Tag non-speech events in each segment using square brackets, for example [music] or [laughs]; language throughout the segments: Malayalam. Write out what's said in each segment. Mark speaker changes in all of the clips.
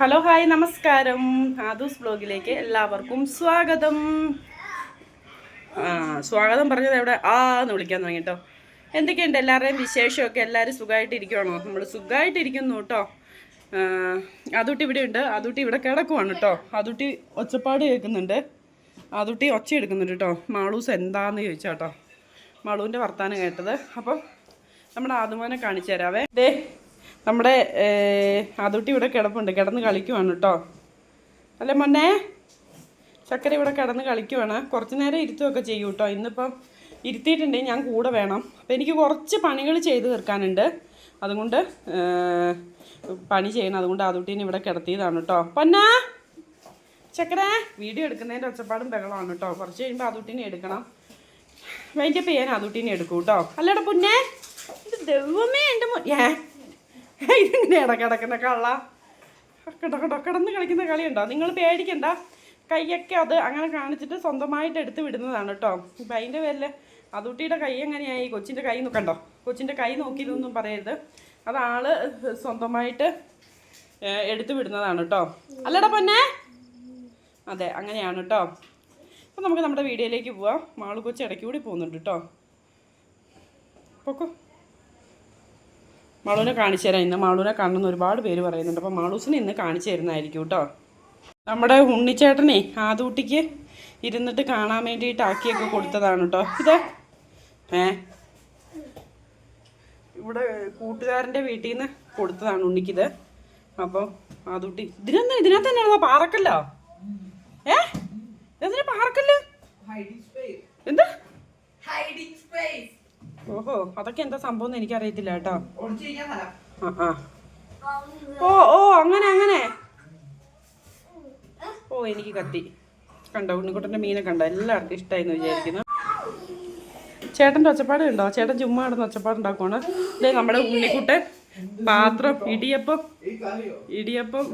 Speaker 1: ഹലോ ഹായ് നമസ്കാരം. ആദൂസ് ബ്ലോഗിലേക്ക് എല്ലാവർക്കും സ്വാഗതം. സ്വാഗതം പറഞ്ഞത് എവിടെ? ആ എന്ന് വിളിക്കാൻ തുടങ്ങി കേട്ടോ എന്തൊക്കെയുണ്ട്? എല്ലാവരുടെയും വിശേഷമൊക്കെ? എല്ലാവരും സുഖമായിട്ടിരിക്കുവാണോ? നമ്മൾ സുഖമായിട്ടിരിക്കുന്നു കേട്ടോ അതുട്ടി ഇവിടെ ഉണ്ട്. അതുട്ടി ഇവിടെ കിടക്കുവാണ് കേട്ടോ അതുട്ടി ഒച്ചപ്പാട് കേൾക്കുന്നുണ്ട്. അതുട്ടി ഒച്ച എടുക്കുന്നുണ്ട് കേട്ടോ മാളൂസ് എന്താന്ന് ചോദിച്ചാ കേട്ടോ മാളൂന്റെ വർത്താനം കേട്ടത്. അപ്പം നമ്മുടെ ആദ്യമോനെ കാണിച്ചു തരാവേ. ദേ നമ്മുടെ അതുട്ടി ഇവിടെ കിടപ്പുണ്ട്. കിടന്ന് കളിക്കുവാണ് കേട്ടോ അല്ലേ മൊന്നെ ചക്കര ഇവിടെ കിടന്ന് കളിക്കുവാണ്. കുറച്ച് നേരം ഇരുത്തുകയൊക്കെ ചെയ്യും കേട്ടോ ഇന്നിപ്പം ഇരുത്തിയിട്ടുണ്ടെങ്കിൽ ഞാൻ കൂടെ വേണം. അപ്പം എനിക്ക് കുറച്ച് പണികൾ ചെയ്ത് തീർക്കാനുണ്ട്. അതുകൊണ്ട് പണി ചെയ്യണം അതുകൊണ്ട് അതുട്ടീനെ ഇവിടെ കിടത്തിയതാണ് കേട്ടോ പൊന്നാ? ചക്കര വീഡിയോ എടുക്കുന്നതിന്റെ ഒച്ചപ്പാടും ബഹളമാണ് കേട്ടോ കുറച്ച് കഴിയുമ്പോൾ അതുട്ടീനെ എടുക്കണം. വൈകിട്ട് ഞാൻ അതുട്ടീനെ എടുക്കും കേട്ടോ അല്ലടാ പൊന്നേ? ഇത് ദൈവമേ എന്റെ ഏ? ഇതെങ്ങനെയാടാ കിടക്കുന്ന? കള്ള. കിടക്കിടക്കിടന്ന് കിട കിടന്ന് കളിക്കുന്ന കളിയുണ്ടോ? നിങ്ങൾ പേടിക്കണ്ട. കൈയൊക്കെ അത് അങ്ങനെ കാണിച്ചിട്ട് സ്വന്തമായിട്ട് എടുത്ത് വിടുന്നതാണ് കേട്ടോ ഇപ്പം അതിന്റെ പേരിൽ അതുട്ടിയുടെ കൈ എങ്ങനെയായി? കൊച്ചിന്റെ കൈ നോക്കണ്ടോ കൊച്ചിന്റെ കൈ നോക്കിയതൊന്നും പറയരുത്. അത് ആൾ സ്വന്തമായിട്ട് എടുത്തു വിടുന്നതാണ് കേട്ടോ അല്ലട പൊന്നെ. അതെ അങ്ങനെയാണ് കേട്ടോ അപ്പം നമുക്ക് നമ്മുടെ വീഡിയോയിലേക്ക് പോവാം. മാളു കൊച്ചി ഇടയ്ക്ക് കൂടി പോകുന്നുണ്ട് കേട്ടോ പൊക്കോ. മാളൂനെ കാണിച്ചു തരാം. ഇന്ന് മാളൂനെ കാണുന്ന ഒരുപാട് പേര് പറയുന്നുണ്ട്. അപ്പോൾ മാളൂസിനെ ഇന്ന് കാണിച്ചു തരുന്നതായിരിക്കും കേട്ടോ. നമ്മുടെ ഉണ്ണിച്ചേട്ടനെ ആദൂട്ടിക്ക് ഇരുന്നിട്ട് കാണാൻ വേണ്ടിയിട്ട് ആക്കിയൊക്കെ കൊടുത്തതാണ് കേട്ടോ. ഇത് ഏ ഇവിടെ കൂട്ടുകാരന്റെ വീട്ടിൽ നിന്ന് കൊടുത്തതാണ് ഉണ്ണിക്കിത്. അപ്പോൾ ആദൂട്ടി ഇതിനൊന്നും ഇതിനകത്ത് തന്നെയാണോ പാറക്കല്ലോ? ഏ എന്തിനാ പാറക്കല്ല്? എന്താ?
Speaker 2: ഹൈഡിങ് സ്പേസ്
Speaker 1: ഓഹോ അതൊക്കെ എന്താ സംഭവം എന്ന് എനിക്കറിയത്തില്ല കേട്ടോ. ആ ഓ ഓ അങ്ങനെ അങ്ങനെ. ഓ എനിക്ക് കത്തി. കണ്ടോ ഉണ്ണിക്കുട്ടന്റെ മീനെ കണ്ടോ? എല്ലാവർക്കും ഇഷ്ടമായി എന്ന് വിചാരിക്കുന്നു. ചേട്ടന്റെ ഒച്ചപ്പാട് ഉണ്ടോ ചേട്ടൻ ചുമ്മാ കിടന്ന് ഒച്ചപ്പാട് ഉണ്ടാക്കുവാണ് ഇതേ നമ്മുടെ ഉണ്ണിക്കുട്ടൻ പാത്രം ഇടിയപ്പം ഇടിയപ്പം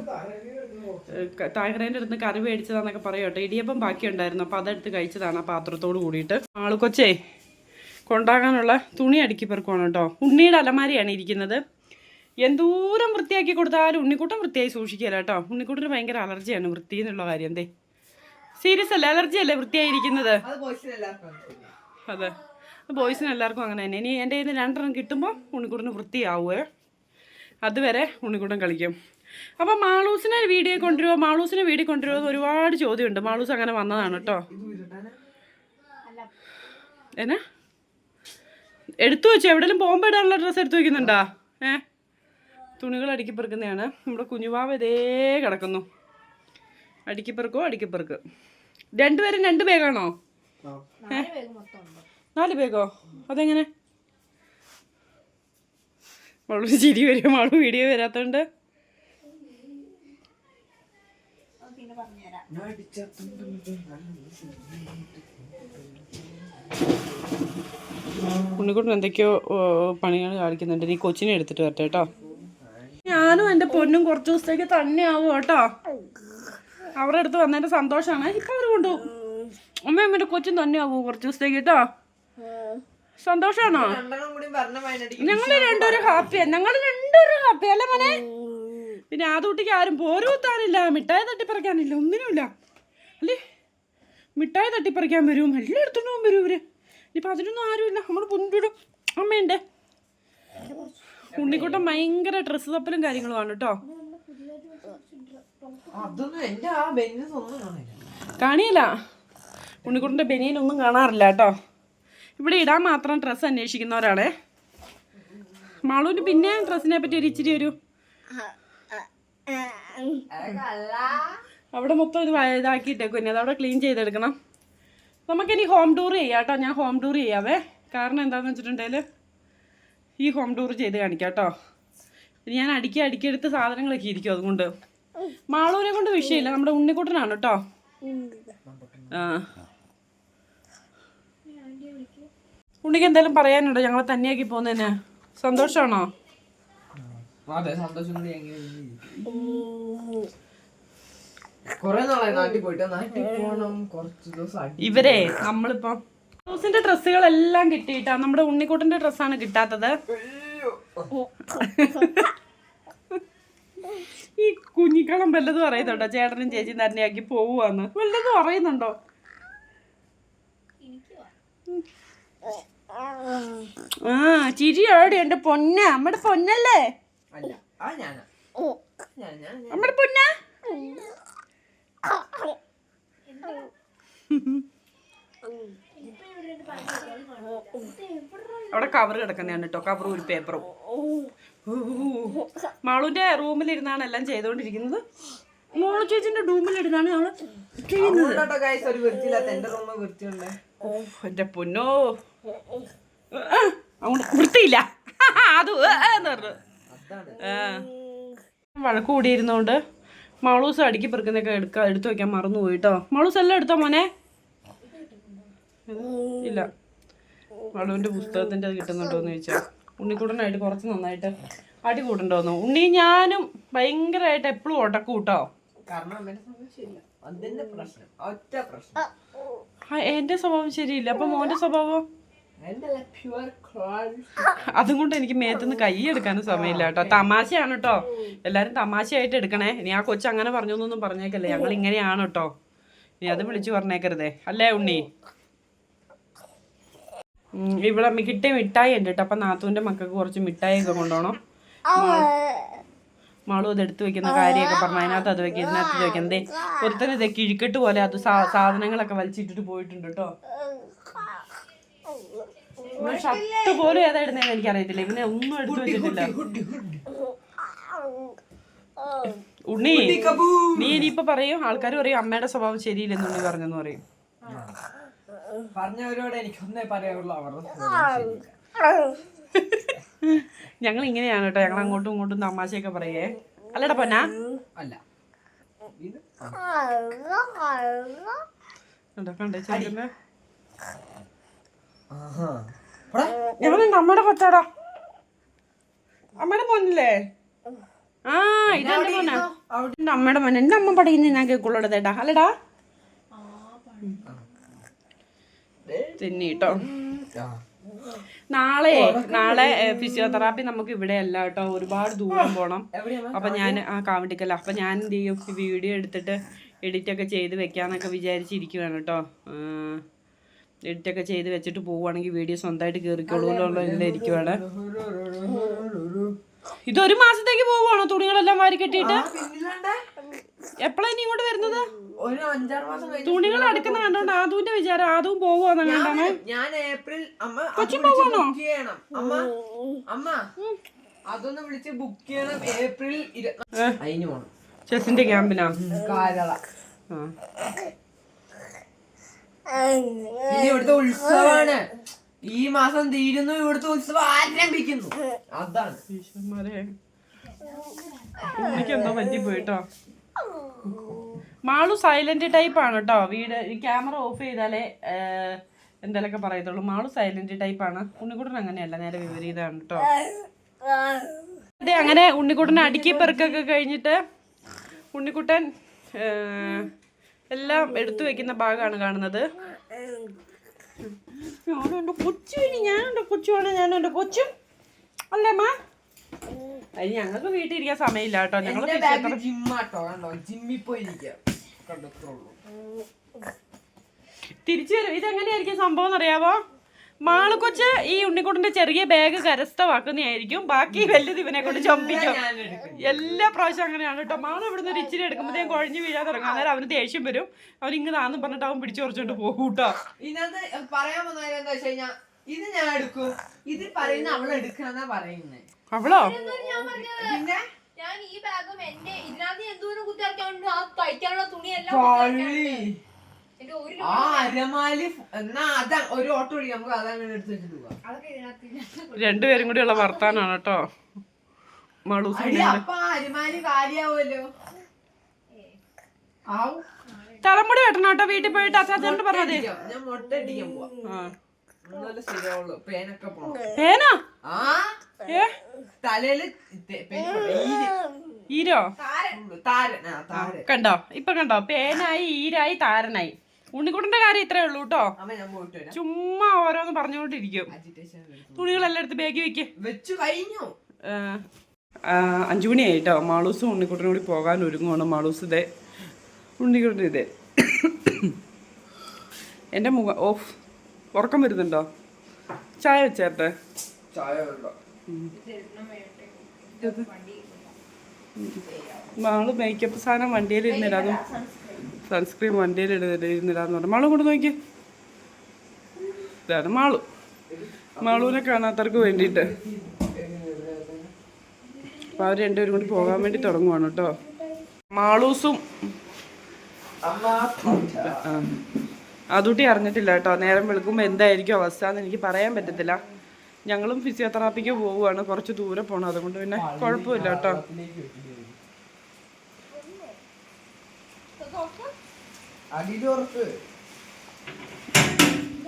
Speaker 1: താങ്കരേന്റെ അടുത്ത് കറി മേടിച്ചതാന്നൊക്കെ പറയും കേട്ടോ. ഇടിയപ്പം ബാക്കി ഉണ്ടായിരുന്നു അപ്പോൾ അതെടുത്ത് കഴിച്ചതാണ് ആ പാത്രത്തോട് കൂടിയിട്ട്. ആൾ കൊച്ചേ കൊണ്ടാകാനുള്ള തുണി അടുക്കി പെറുക്കുവാണ് കേട്ടോ. ഉണ്ണിയുടെ അലമാരിയാണ് ഇരിക്കുന്നത്. എന്തോരം വൃത്തിയാക്കി കൊടുത്താലും ഉണ്ണിക്കൂട്ടം വൃത്തിയായി സൂക്ഷിക്കില്ല കേട്ടോ. ഉണ്ണിക്കൂട്ടിന് ഭയങ്കര അലർജിയാണ് വൃത്തി എന്നുള്ള കാര്യം. എന്തേ സീരിയസ് അല്ലേ? അലർജി അല്ലേ വൃത്തിയായിരിക്കുന്നത്?
Speaker 2: അത് ബോയ്സിന് എല്ലാവർക്കും
Speaker 1: അങ്ങനെ തന്നെ. ഇനി എന്റെ കയ്യിൽ നിന്ന് രണ്ടെണ്ണം കിട്ടുമ്പോൾ ഉണ്ണിക്കൂടിന് വൃത്തിയാവുമേ അതുവരെ ഉണ്ണിക്കൂട്ടം കളിക്കും. അപ്പം മാളൂസിനെ വീഡിയോ കൊണ്ടുവരുമോ മാളൂസിനെ വീഡിയോ കൊണ്ടുവരുമോ എന്ന് ഒരുപാട് ചോദ്യമുണ്ട്. മാളൂസ് അങ്ങനെ വന്നതാണ് കേട്ടോ. എന്നാ? എടുത്തു വെച്ചോ. എവിടെയെങ്കിലും പോകുമ്പോൾ ഇടാനുള്ള ഡ്രസ്സ് എടുത്തു വെക്കുന്നുണ്ടോ? ഏ? തുണികൾ അടുക്കി പെറുക്കുന്നതാണ്. നമ്മുടെ കുഞ്ഞുവാവ് ഇതേ കിടക്കുന്നു. അടുക്കി പെറുക്കോ അടുക്കി പെറുക്ക്. രണ്ടുപേരും രണ്ട് ബാഗാണോ? നാല് ബാഗോ അതെങ്ങനെ? മാളു ചിരി വരും. മാളു വീഡിയോ വരാത്തോണ്ട്. ഉണ്ണിക്കുട്ടൻ എന്തൊക്കെയോ പണികൾ കാണിക്കുന്നുണ്ട്. നീ കൊച്ചിനെ എടുത്തിട്ട് വരട്ടെ കേട്ടോ. ഞാനും എന്റെ പൊന്നും കുറച്ചു ദിവസത്തേക്ക് തന്നെ ആവും കേട്ടോ. അവരുടെ അടുത്ത് വന്നതിന്റെ സന്തോഷമാണ്. ഇപ്പം അവർ കൊണ്ടുപോകും അമ്മയും എന്റെ കൊച്ചും തന്നെ ആവും കുറച്ച് ദിവസത്തേക്ക് കേട്ടോ.
Speaker 2: വയനാട്ടിൽ
Speaker 1: ഞങ്ങൾ രണ്ടുപേരും ഹാപ്പിയാ. ഞങ്ങൾ രണ്ടുപേരും ഹാപ്പി അല്ലേ മോനെ? പിന്നെ ആ കുട്ടിക്ക് ആരും പോരൂത്താനില്ല മിഠായി തട്ടിപ്പറിക്കാനില്ല ഒന്നിനുമില്ല. അല്ലേ? മിഠായി തട്ടിപ്പറിക്കാൻ വരും എല്ലായിടത്തും വരും ഇവർ. ഇനിയിപ്പോൾ അതിനൊന്നും ആരുമില്ല. നമ്മൾ പുണ്ടിടും അമ്മയുണ്ട്. ഉണ്ണിക്കുട്ടൻ ഭയങ്കര ഡ്രസ്സ് തപ്പലും കാര്യങ്ങളുമാണ് കേട്ടോ. കാണിയില്ല. ഉണ്ണിക്കുട്ടന്റെ ബനിയനൊന്നും കാണാറില്ല കേട്ടോ. ഇവിടെ ഇടാൻ മാത്രം ഡ്രസ്സ് അന്വേഷിക്കുന്നവരാണേ മാളൂന് പിന്നെ ഡ്രസ്സിനെ പറ്റി ഒരു ഇച്ചിരി ഒരു അവിടെ മൊത്തം ഇത് വ- ഇതാക്കിയിട്ടേക്കും ഇനി അതവിടെ ക്ലീൻ ചെയ്തെടുക്കണം. നമുക്കിനി ഹോം ടൂർ ചെയ്യാം കേട്ടോ ഞാൻ ഹോം ടൂർ ചെയ്യാവേ. കാരണം എന്താണെന്ന് വെച്ചിട്ടുണ്ടെങ്കിൽ ഈ ഹോം ടൂർ ചെയ്ത് കാണിക്കാം കേട്ടോ ഇനി ഞാൻ അടുക്കി അടുക്കി എടുത്ത് സാധനങ്ങളൊക്കെ ഇരിക്കും അതുകൊണ്ട്. മാളൂരെ കൊണ്ട് വിഷയമില്ല. നമ്മുടെ ഉണ്ണിക്കുട്ടനാണ് കേട്ടോ. ആ. ഉണ്ണിക്ക് എന്തായാലും പറയാനുണ്ടോ? ഞങ്ങളെ തന്നെയാക്കി പോകുന്നതിന്. സന്തോഷമാണോ?
Speaker 2: അതെ സന്തോഷം കൊറേ നാളായി നാട്ടിൽ പോയിട്ട്. നാട്ടിൽ കുറച്ച് ദിവസം
Speaker 1: ഇവരെ നമ്മളിപ്പോ ബ്ലൗസിന്റെ ഡ്രസ്സുകളെല്ലാം കിട്ടിയിട്ടാ. നമ്മുടെ ഉണ്ണിക്കൂട്ടന്റെ ഡ്രസ്സാണ് കിട്ടാത്തത്. ഈ കുഞ്ഞിക്കളം വല്ലതും അറിയുന്നുണ്ടോ? ചേട്ടനും ചേച്ചിയും തന്നെയാക്കി പോവുകയെന്ന് വല്ലതും അറിയുന്നുണ്ടോ? ആ ചിരിയോടെ എന്റെ പൊന്ന. നമ്മുടെ പൊന്നല്ലേ. നമ്മുടെ പൊന്ന? അവിടെ കവർ കിടക്കുന്നതാണ് കേട്ടോ. കവറും ഒരു പേപ്പറും മാളുവിന്റെ റൂമിലിരുന്നാണ് എല്ലാം ചെയ്തുകൊണ്ടിരിക്കുന്നത്. മോളു ചേച്ചിന്റെ റൂമിലിരുന്നാണ് ചെയ്യുന്നത്
Speaker 2: എന്റെ
Speaker 1: പൊന്നോ. അങ്ങോട്ട് വൃത്തിയില്ല. [laughs] അത് എന്ന് പറഞ്ഞു. വഴക്ക് കൂടിയിരുന്നോണ്ട് മാളൂസ് അടുക്കി പെറുക്കുന്നൊക്കെ എടുക്ക എടുത്തു വെക്കാൻ മറന്നു പോയിട്ടോ മാളൂസ് എല്ലാം എടുത്തോ മോനെ? ഇല്ല. മാളുവിന്റെ പുസ്തകത്തിന്റെ അത് കിട്ടുന്നുണ്ടോ എന്ന് ചോദിച്ചാൽ ഉണ്ണിക്കൂടനായിട്ട് കുറച്ച് നന്നായിട്ട് അടി കൂടണ്ടോന്നു. ഉണ്ണി ഞാനും ഭയങ്കരമായിട്ട് എപ്പോഴും ഉടക്കും കേട്ടോ
Speaker 2: കാരണം അമ്മേന്റെ സ്വഭാവം ശരിയില്ല. പ്രശ്നം. ഒറ്റ പ്രശ്നം.
Speaker 1: ആ, എന്റെ സ്വഭാവം ശരിയില്ല. അപ്പൊ മോന്റെ സ്വഭാവം? അതും കൊണ്ട് എനിക്ക് മേത്തുനിന്ന് കൈ എടുക്കാനും സമയമില്ല കേട്ടോ തമാശയാണ് കേട്ടോ എല്ലാരും തമാശയായിട്ട് എടുക്കണേ. ഇനി ആ കൊച്ചു അങ്ങനെ പറഞ്ഞൊന്നും പറഞ്ഞേക്കല്ലേ. ഞങ്ങൾ ഇങ്ങനെയാണ് കേട്ടോ ഇനി അത് വിളിച്ചു പറഞ്ഞേക്കരുതേ. അല്ലേ ഉണ്ണി? ഇവിടെ കിട്ടിയ മിഠായി ഉണ്ട് കേട്ടോ അപ്പൊ നാത്തൂന്റെ മക്കൾക്ക് കുറച്ച് മിഠായി ഒക്കെ കൊണ്ടുപോകണം മാളും അത് എടുത്തു വെക്കുന്ന കാര്യമൊക്കെ പറഞ്ഞു. അതിനകത്ത് അത് വെക്കും ഇതിനകത്ത് ഒരുത്തനെ വെക്കും. എന്തേ ഒരുത്തന് ഇതേ കിഴിക്കെട്ട് പോലെ അത് സാധനങ്ങളൊക്കെ വലിച്ചിട്ടിട്ട് പോയിട്ടുണ്ട് കേട്ടോ ഷർട്ട് പോലും ഏതാ ഇടുന്നതെന്ന് എനിക്കറിയത്തില്ല. ഇവനെ ഒന്നും എടുത്തു വെച്ചിട്ടില്ല. ഉണ്ണി നീ ഇനിയിപ്പോ പറയും ആൾക്കാർ പറയും അമ്മയുടെ സ്വഭാവം ശരിയില്ലെന്ന് ഉണ്ണി പറഞ്ഞെന്ന് പറയും.
Speaker 2: പറഞ്ഞവരോട് എനിക്കൊന്നേ പറയാനുള്ളൂ.
Speaker 1: ഞങ്ങൾ ഇങ്ങനെയാണ് കേട്ടോ. ഞങ്ങൾ അങ്ങോട്ടും ഇങ്ങോട്ടും തമാശയൊക്കെ പറയേ. അല്ലടാ പൊന്നാ.
Speaker 2: അല്ല.
Speaker 1: കണ്ടേ ചേട്ടന്. ഞങ്ങളുണ്ട് അമ്മയുടെ കൊച്ചാടാ അമ്മയുടെ മോനല്ലേ? ആ ഇതെന്റെ മോനാ. അവിടെ അമ്മയുടെ മോൻ. എന്റെ അമ്മ പഠിക്കുന്ന ഞാൻ കേൾക്കുള്ളൂ തേട്ടാ അല്ലടാ? തിന്നി കേട്ടോ
Speaker 2: ആ.
Speaker 1: നാളെ നാളെ ഫിസിയോതെറാപ്പി നമുക്ക് ഇവിടെ അല്ല കേട്ടോ. ഒരുപാട് ദൂരം പോണം. അപ്പൊ ഞാൻ ആ കാവണ്ടിക്കല്ല അപ്പൊ ഞാൻ എന്ത് ചെയ്യും? വീഡിയോ എടുത്തിട്ട് എഡിറ്റ് ഒക്കെ ചെയ്ത് വെക്കാന്നൊക്കെ വിചാരിച്ചിരിക്കുവാണ് കേട്ടോ. എഡിറ്റ് ഒക്കെ ചെയ്ത് വെച്ചിട്ട് പോവുകയാണെങ്കിൽ വീഡിയോ സ്വന്തമായിട്ട് ഇരിക്കുവാണ്. ഇതൊരു മാസത്തേക്ക് പോവുകയാണോ തുണികളെല്ലാം വാരി കെട്ടിയിട്ട്?
Speaker 2: എപ്പോഴാണ്
Speaker 1: എപ്പോഴാ ഇനി ഇങ്ങോട്ട് വരുന്നത്? തുണികൾ അടുക്കുന്ന കണ്ടോണ്ട് ആദുവിന്റെ വിചാരം ആദവും പോവുകയെന്ന് കണ്ടാണ്
Speaker 2: ഞാൻ- ഏപ്രിൽ അമ്മ അത് വിളിച്ച് അമ്മ അമ്മ അതൊന്ന് വിളിച്ച് ബുക്ക് ചെയ്യണം. ഏപ്രിൽ ഇരുപത്തി അതിന് പോണം.
Speaker 1: ചെസിന്റെ ക്യാമ്പിനാ?
Speaker 2: കാരള.
Speaker 1: ആ.
Speaker 2: ഇനി ഇവിടുത്തെ ഉത്സവമാണ് ഈ മാസം തീരുന്നു ഇവിടുത്തെ ഉത്സവം ആരംഭിക്കുന്നു. അതാണ്.
Speaker 1: എനിക്കെന്തോ എനിക്ക് എന്തോ പറ്റിപ്പോയിട്ടോ മാളു സൈലന്റ് ടൈപ്പ് ആണ് കേട്ടോ വീട് ക്യാമറ ഓഫ് ചെയ്താലേ എന്തേലൊക്കെ പറയത്തുള്ളൂ. മാളു സൈലന്റ് ടൈപ്പ് ആണ്. ഉണ്ണിക്കുട്ടൻ അങ്ങനെയല്ല നേരെ വിപരീതമാണ് കേട്ടോ അതെ അങ്ങനെ ഉണ്ണിക്കുട്ടൻ അടുക്കി പെറുക്കൊക്കെ കഴിഞ്ഞിട്ട് ഉണ്ണിക്കുട്ടൻ എല്ലാം എടുത്തു വെക്കുന്ന ഭാഗമാണ് കാണുന്നത്. കൊച്ചു ഇനി കൊച്ചുമാണ് കൊച്ചും. അല്ലേ മാ? അത് ഞങ്ങൾക്ക് വീട്ടിൽ ഇരിക്കാൻ സമയമില്ല കേട്ടോ. ഞങ്ങൾ
Speaker 2: ജിമ്മാട്ടോ കണ്ടോ? ജിമ്മിൽ പോയിരിക്കാം
Speaker 1: തിരിച്ചു വരും. ഇതെങ്ങനെയായിരിക്കും സംഭവം എന്നറിയാവോ? മാൾ കൊച്ച് ഈ ഉണ്ണിക്കുട്ടന്റെ ചെറിയ ബാഗ് കരസ്ഥമാക്കുന്നതായിരിക്കും. ബാക്കി വലുത് ഇവനെ കൊണ്ട് ചൊമ്പിക്കും എല്ലാ പ്രാവശ്യം അങ്ങനെയാണ് കേട്ടോ. മാൾ ഇവിടുന്ന് ഒരു ഇച്ചിരി എടുക്കുമ്പോഴത്തേക്കും കുഴഞ്ഞു വീഴാൻ തുടങ്ങും അന്നേരം അവന് ദേഷ്യം വരും. അവൻ ഇങ്ങനാന്നും പറഞ്ഞിട്ട് അവൻ പിടിച്ചു കുറച്ചോണ്ട് പോകും കേട്ടോ
Speaker 2: ഇതിനകത്ത് പറയാൻ വെച്ച് ഇത് ഞാൻ എടുക്കും. ഇത് പറയുന്ന അവൾ എടുക്കാന്നാ പറയുന്നത്
Speaker 1: അവളോ?
Speaker 3: ഞാൻ പറഞ്ഞത്?
Speaker 2: പിന്നെ?
Speaker 3: ഞാൻ ഈ ബാഗും എന്റെ ഇതിനകത്ത് എന്തോരം കുത്തിറക്കാണ്ട് ആ തയ്ക്കാനുള്ള തുണിയെല്ലാം
Speaker 2: ആ അരമാലി ഫു- എന്നാ അതാ ഒരു ഓട്ടോ നമുക്ക് അതങ്ങനെ എടുത്ത് വെച്ചിട്ട് പോവാം.
Speaker 3: അതൊക്കെ
Speaker 1: രണ്ടുപേരും കൂടി ഉള്ള വർത്താനാണ് കേട്ടോ. മാളൂസ്
Speaker 2: അടി അപ്പൊ ആ അരമാലി കാര്യാവുമല്ലോ ആവും
Speaker 1: തലമുടി വെട്ടണം കേട്ടോ വീട്ടിൽ പോയിട്ട് അച്ചാച്ചനോട് പറഞ്ഞത്.
Speaker 2: ഞാൻ മുട്ട അടിക്കാൻ പോവാം.
Speaker 1: ആ.
Speaker 2: എന്നാലേ ശരിയാവുള്ളൂ പേനൊക്കെ പോണം.
Speaker 1: പേനാ?
Speaker 2: ആ?
Speaker 1: ഏ?
Speaker 2: തലയിൽ തെ- പേന. ഈര്.
Speaker 1: ഈരോ?
Speaker 2: താരൻ. ആ താരൻ.
Speaker 1: കണ്ടോ? ഇപ്പൊ കണ്ടോ? പേനായി ഈരായി താരനായി. ഉണ്ണിക്കുട്ടന്റെ കാര്യം ഇത്രേ ഉള്ളൂ കേട്ടോ. ചുമ്മാ ഓരോന്ന് പറഞ്ഞുകൊണ്ടിരിക്കും.
Speaker 2: അജിറ്റേഷൻ
Speaker 1: തുണികളെല്ലാം എടുത്ത്. ബാഗി വെക്ക്.
Speaker 2: വെച്ചു കഴിഞ്ഞു.
Speaker 1: അഞ്ചു മണിയായിട്ടോ മാളൂസും ഉണ്ണിക്കുട്ടനും കൂടി പോകാൻ ഒരുങ്ങുവാണ്. മാളൂസ് ഇതേ ഉണ്ണിക്കുട്ടൻ ഇതേ. എന്റെ മുഖം ഓഫ്. ഉറക്കം വരുന്നുണ്ടോ? ചായ വെച്ചേട്ടെ
Speaker 2: ചായ
Speaker 1: മാൾ മേക്കപ്പ് സാധനം വണ്ടിയിൽ ഇരുന്നിടാതും സൺസ്ക്രീൻ വണ്ടിയിൽ ഇരുന്നിടാന്ന് പറഞ്ഞു. മാളു കൊണ്ട് നോക്കി ഇതാണ് മാളു. മാളുവിനെ കാണാത്തവർക്ക് വേണ്ടിയിട്ട്. അപ്പൊ അവർ രണ്ടുപേരും കൂടി പോകാൻ വേണ്ടി തുടങ്ങുവാണ് കേട്ടോ. മാളൂസും അതുകൂട്ടി അറിഞ്ഞിട്ടില്ല കേട്ടോ. നേരം വെളുക്കുമ്പോൾ എന്തായിരിക്കും അവസ്ഥ എന്ന് എനിക്ക് പറയാൻ പറ്റത്തില്ല. ഞങ്ങളും ഫിസിയോതെറാപ്പിക്ക് പോവുകയാണ്. കുറച്ച് ദൂരെ പോകണം അതുകൊണ്ട് പിന്നെ കുഴപ്പമില്ല കേട്ടോ.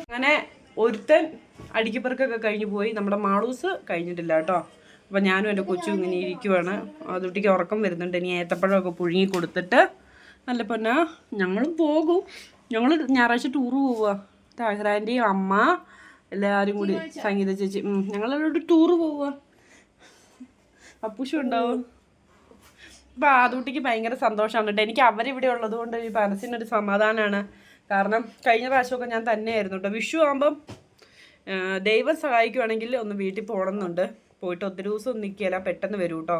Speaker 1: അങ്ങനെ ഒരുത്തൻ അടിക്കപ്പറക്കൊക്കെ കഴിഞ്ഞു പോയി. നമ്മുടെ മാളൂസ് കഴിഞ്ഞിട്ടില്ല കേട്ടോ. അപ്പം ഞാനും എന്റെ കൊച്ചും ഇങ്ങനെ ഇരിക്കുവാണ്. അതുട്ടിക്ക് ഉറക്കം വരുന്നുണ്ട്. ഇനി ഏത്തപ്പഴമൊക്കെ പുഴുങ്ങി കൊടുത്തിട്ട് നല്ല പൊന്ന ഞങ്ങളും പോകും. ഞങ്ങൾ ഞായറാഴ്ച ടൂറ് പോവുക താഹിറാന്റെയും അമ്മ എല്ലാവരും കൂടി സംഗീത ചേച്ചി. ഞങ്ങളെല്ലാം ഞങ്ങളെല്ലാവരും ടൂറ് പോവുക അപ്പൂശം ഉണ്ടാവും. ഇപ്പം ആദൂട്ടിക്ക് ഭയങ്കര സന്തോഷമാണ് കേട്ടോ. എനിക്ക് അവരിവിടെ ഉള്ളത് കൊണ്ട് ഈ മനസ്സിനൊരു സമാധാനമാണ് കാരണം കഴിഞ്ഞ പ്രാവശ്യമൊക്കെ ഞാൻ തന്നെയായിരുന്നു കേട്ടോ. വിഷു ആകുമ്പം ദൈവം സഹായിക്കുവാണെങ്കിൽ ഒന്ന് വീട്ടിൽ പോകണമെന്നുണ്ട്. പോയിട്ട് ഒത്തിരി ദിവസം നിൽക്കില്ല പെട്ടെന്ന് വരും കേട്ടോ.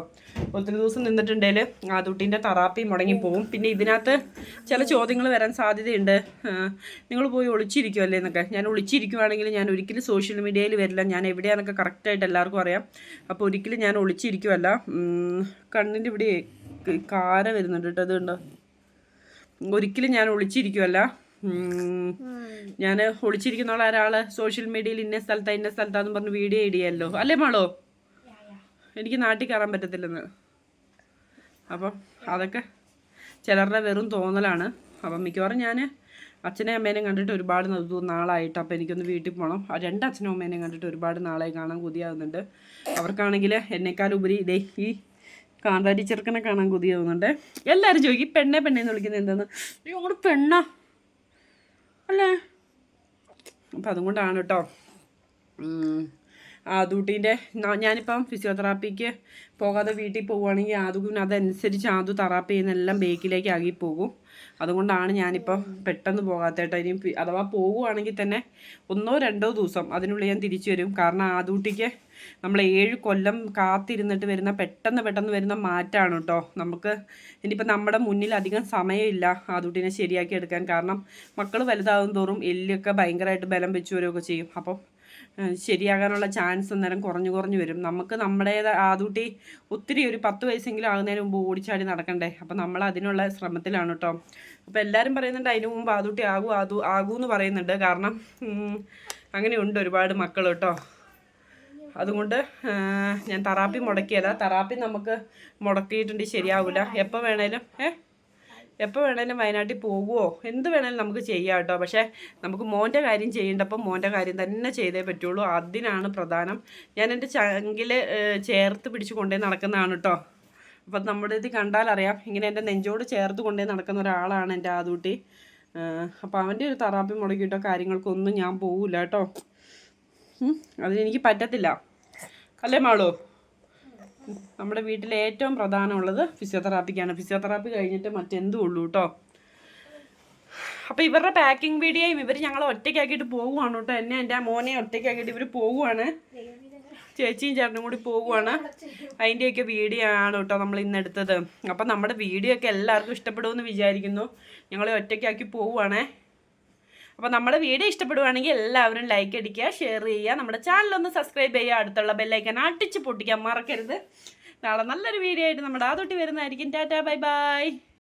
Speaker 1: ഒത്തിരി ദിവസം നിന്നിട്ടുണ്ടെങ്കിൽ ആദൂട്ടിന്റെ തെറാപ്പി മുടങ്ങി പോകും പിന്നെ ഇതിനകത്ത് ചില ചോദ്യങ്ങൾ വരാൻ സാധ്യതയുണ്ട്. നിങ്ങൾ പോയി ഒളിച്ചിരിക്കുമല്ലേ എന്നൊക്കെ. ഞാൻ ഒളിച്ചിരിക്കുവാണെങ്കിൽ ഞാൻ ഒരിക്കലും സോഷ്യൽ മീഡിയയിൽ വരില്ല. ഞാൻ എവിടെയാണെന്നൊക്കെ കറക്റ്റായിട്ട് എല്ലാവർക്കും അറിയാം. അപ്പോൾ ഒരിക്കലും ഞാൻ ഒളിച്ചിരിക്കുമല്ല കണ്ണിന്റെ ഇവിടെ കാര വരുന്നുണ്ട് കേട്ടോ അതുകൊണ്ടോ ഒരിക്കലും ഞാൻ ഒളിച്ചിരിക്കുമല്ല ഞാൻ ഒളിച്ചിരിക്കുന്ന ഒരാൾ സോഷ്യൽ മീഡിയയിൽ ഇന്ന സ്ഥലത്താ ഇന്ന സ്ഥലത്താന്ന് പറഞ്ഞ് വീഡിയോ ഇടിയല്ലോ. അല്ലേ മാളോ? എനിക്ക് നാട്ടിൽ കയറാൻ പറ്റത്തില്ലെന്ന്. അപ്പം അതൊക്കെ ചിലരുടെ വെറും തോന്നലാണ്. അപ്പം മിക്കവാറും ഞാൻ അച്ഛനെയും അമ്മേനെയും കണ്ടിട്ട് ഒരുപാട് നാളായിട്ട്. അപ്പം എനിക്കൊന്ന് വീട്ടിൽ പോകണം രണ്ട് അച്ഛനും അമ്മേനെയും കണ്ടിട്ട് ഒരുപാട് നാളായി കാണാൻ കൊതിയാവുന്നുണ്ട്. അവർക്കാണെങ്കിൽ എന്നെക്കാളുപരി ഇതേ ഈ കാന്താരി ചെറുക്കനെ കാണാൻ കൊതിയാവുന്നുണ്ട്. എല്ലാവരും ചോദിക്കും "ഈ പെണ്ണെ പെണ്ണെ എന്ന് വിളിക്കുന്നത് എന്താന്ന്? അയ്യോ അങ്ങോട്ട് പെണ്ണ. അല്ലേ? അപ്പം അതുകൊണ്ടാണ് കേട്ടോ. ആ ആദൂട്ടീന്റെ ഞാനിപ്പം ഫിസിയോതെറാപ്പിക്ക് പോകാതെ വീട്ടിൽ പോവുകയാണെങ്കിൽ ആദുവിന് അതനുസരിച്ച് ആദു തെറാപ്പി ചെയ്യുന്നെല്ലാം ബേക്കിലേക്ക് ആകി പോകും. അതുകൊണ്ടാണ് ഞാനിപ്പോൾ പെട്ടെന്ന് പോകാത്തേട്ടോ ഇനി അഥവാ പോകുവാണെങ്കിൽ തന്നെ ഒന്നോ രണ്ടോ ദിവസം അതിനുള്ളിൽ ഞാൻ തിരിച്ചു വരും. കാരണം ആദൂട്ടിക്ക് നമ്മൾ ഏഴ് കൊല്ലം കാത്തിരുന്നിട്ട് വരുന്ന പെട്ടെന്ന് പെട്ടെന്ന് വരുന്ന മാറ്റമാണ് കേട്ടോ. നമുക്ക് ഇനിയിപ്പോൾ നമ്മുടെ മുന്നിൽ അധികം സമയമില്ല ആദൂട്ടിനെ ശരിയാക്കി എടുക്കാൻ. കാരണം മക്കൾ വലുതാകും തോറും എല്ലൊക്കെ ഭയങ്കരമായിട്ട് ബലം വെച്ച് വരികയൊക്കെ ചെയ്യും. അപ്പം ശരിയാകാനുള്ള ചാൻസ് അന്നേരം കുറഞ്ഞു കുറഞ്ഞു വരും. നമുക്ക് നമ്മുടേത് ആദ്യൂട്ടി ഒത്തിരി ഒരു പത്ത് വയസ്സെങ്കിലും ആകുന്നതിന് മുമ്പ് ഓടിച്ചാടി നടക്കണ്ടേ? അപ്പം നമ്മൾ അതിനുള്ള ശ്രമത്തിലാണ് കേട്ടോ അപ്പോൾ എല്ലാവരും പറയുന്നുണ്ട് അതിന് മുമ്പ് ആദ്യൂട്ടി ആകൂ ആദു ആകൂ എന്ന് പറയുന്നുണ്ട്. കാരണം അങ്ങനെയുണ്ട് ഒരുപാട് മക്കൾ കേട്ടോ അതുകൊണ്ട് ഞാൻ തറാപ്പി മുടക്കിയതാ. തറാപ്പി നമുക്ക് മുടക്കിയിട്ടുണ്ട് ശരിയാവില്ല എപ്പോൾ വേണേലും ഏ? എപ്പോൾ വേണേലും വയനാട്ടിൽ പോകുമോ എന്ത് വേണേലും നമുക്ക് ചെയ്യാം കേട്ടോ. പക്ഷേ നമുക്ക് മോന്റെ കാര്യം ചെയ്യേണ്ടപ്പോൾ മോന്റെ കാര്യം തന്നെ ചെയ്തേ പറ്റുള്ളൂ. അതിനാണ് പ്രധാനം. ഞാൻ എന്റെ ചങ്കിൽ ചേർത്ത് പിടിച്ച് കൊണ്ടേ നടക്കുന്നതാണ് കേട്ടോ. അപ്പം നമ്മുടെ ഇത് കണ്ടാൽ അറിയാം. ഇങ്ങനെ എന്റെ നെഞ്ചോട് ചേർത്ത് കൊണ്ടേ നടക്കുന്ന ഒരാളാണ് എന്റെ ആദൂട്ടി. അപ്പോൾ അവന്റെ ഒരു തറാപ്പി മുടക്കിയിട്ടോ കാര്യങ്ങൾക്കൊന്നും ഞാൻ പോവില്ല കേട്ടോ. അതിനെനിക്ക് പറ്റത്തില്ല. അല്ലേ മാളു? നമ്മുടെ വീട്ടിൽ ഏറ്റവും പ്രധാനമുള്ളത് ഫിസിയോതെറാപ്പിക്കാണ്. ഫിസിയോതെറാപ്പി കഴിഞ്ഞിട്ട് മറ്റെന്തും ഉള്ളൂ കേട്ടോ അപ്പോൾ ഇവരുടെ പാക്കിംഗ് വീഡിയോയും ഇവർ ഞങ്ങൾ ഒറ്റയ്ക്കാക്കിയിട്ട് പോവുകയാണ് കേട്ടോ എന്നെ എന്റെ മോനെ ഒറ്റയ്ക്കാക്കിയിട്ട് ഇവർ പോവുകയാണ്. ചേച്ചിയും ചേട്ടനും കൂടി പോവുകയാണ്. അതിന്റെയൊക്കെ വീഡിയോ ആണ് കേട്ടോ നമ്മൾ ഇന്ന് എടുത്തത്. അപ്പം നമ്മുടെ വീഡിയോ ഒക്കെ എല്ലാവർക്കും ഇഷ്ടപ്പെടുമെന്ന് വിചാരിക്കുന്നു. ഞങ്ങളെ ഒറ്റയ്ക്കാക്കി പോവുകയാണേ. അപ്പോൾ നമ്മുടെ വീഡിയോ ഇഷ്ടപ്പെടുവാണെങ്കിൽ എല്ലാവരും ലൈക്ക് അടിക്കുക ഷെയർ ചെയ്യുക. നമ്മുടെ ചാനലൊന്ന് സബ്സ്ക്രൈബ് ചെയ്യുക. അടുത്തുള്ള ബെല്ലൈക്കൻ അടിച്ച് പൊട്ടിക്കാൻ മറക്കരുത്. നാളെ നല്ലൊരു വീഡിയോ ആയിട്ട് നമ്മുടെ ആ തൊട്ടി വരുന്നതായിരിക്കും. Tata bye bye